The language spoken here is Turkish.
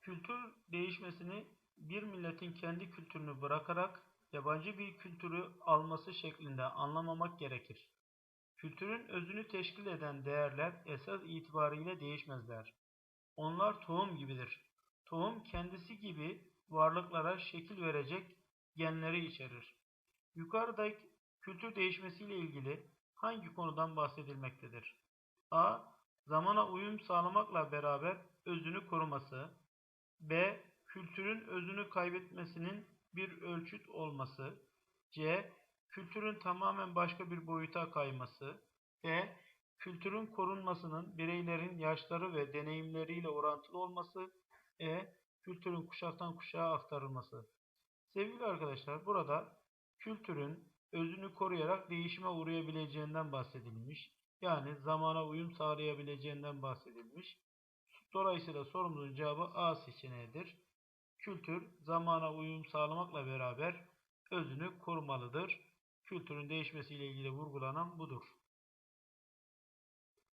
Kültür değişmesini bir milletin kendi kültürünü bırakarak yabancı bir kültürü alması şeklinde anlamamak gerekir. Kültürün özünü teşkil eden değerler esas itibariyle değişmezler. Onlar tohum gibidir. Tohum kendisi gibi varlıklara şekil verecek genleri içerir. Yukarıdaki kültür değişmesiyle ilgili hangi konudan bahsedilmektedir? A. Zamana uyum sağlamakla beraber özünü koruması. B. Kültürün özünü kaybetmesinin bir ölçüt olması. C. Kültürün tamamen başka bir boyuta kayması. D. Kültürün korunmasının bireylerin yaşları ve deneyimleriyle orantılı olması. E. Kültürün kuşaktan kuşağa aktarılması. Sevgili arkadaşlar burada kültürün özünü koruyarak değişime uğrayabileceğinden bahsedilmiş. Yani zamana uyum sağlayabileceğinden bahsedilmiş. Dolayısıyla sorumuzun cevabı A seçeneğidir. Kültür zamana uyum sağlamakla beraber özünü korumalıdır. Kültürün değişmesiyle ilgili vurgulanan budur.